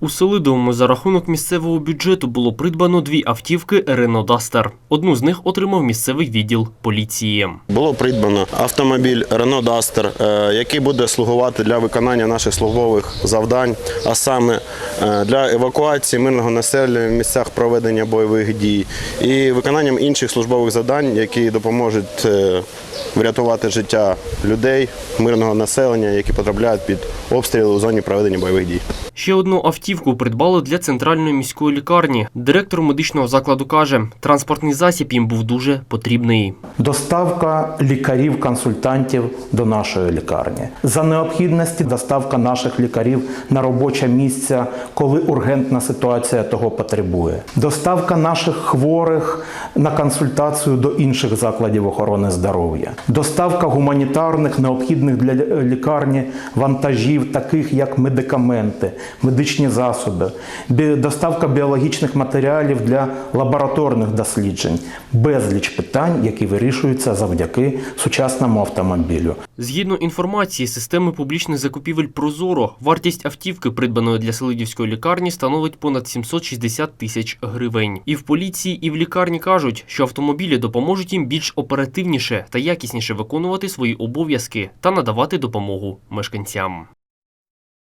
У Селидовому за рахунок місцевого бюджету було придбано дві автівки Renault Duster. Одну з них отримав місцевий відділ поліції. Було придбано автомобіль Duster, е, який буде слугувати для виконання наших службових завдань, а саме е, для евакуації мирного населення в місцях проведення бойових дій і виконанням інших службових завдань, які допоможуть е, врятувати життя людей, мирного населення, які потрапляють під обстріли у зоні проведення бойових дій. Ще одну автівку придбали для центральної міської лікарні. Директор медичного закладу каже, транспортний засіб їм був дуже потрібний. Доставка лікарів-консультантів до нашої лікарні. За необхідності доставка наших лікарів на робоче місце, коли ургентна ситуація того потребує. Доставка наших хворих на консультацію до інших закладів охорони здоров'я. Доставка гуманітарних необхідних для лікарні вантажів, таких як медикаменти, медичні засоби, доставка біологічних матеріалів для лабораторних досліджень, безліч питань, які вирішуються завдяки сучасному автомобілю. Згідно інформації системи публічних закупівель Прозоро, вартість автівки, придбаної для Селидівської лікарні, становить понад 760 тисяч гривень. І в поліції, і в лікарні кажуть, що автомобілі допоможуть їм більш оперативніше та якісніше виконувати свої обов'язки та надавати допомогу мешканцям.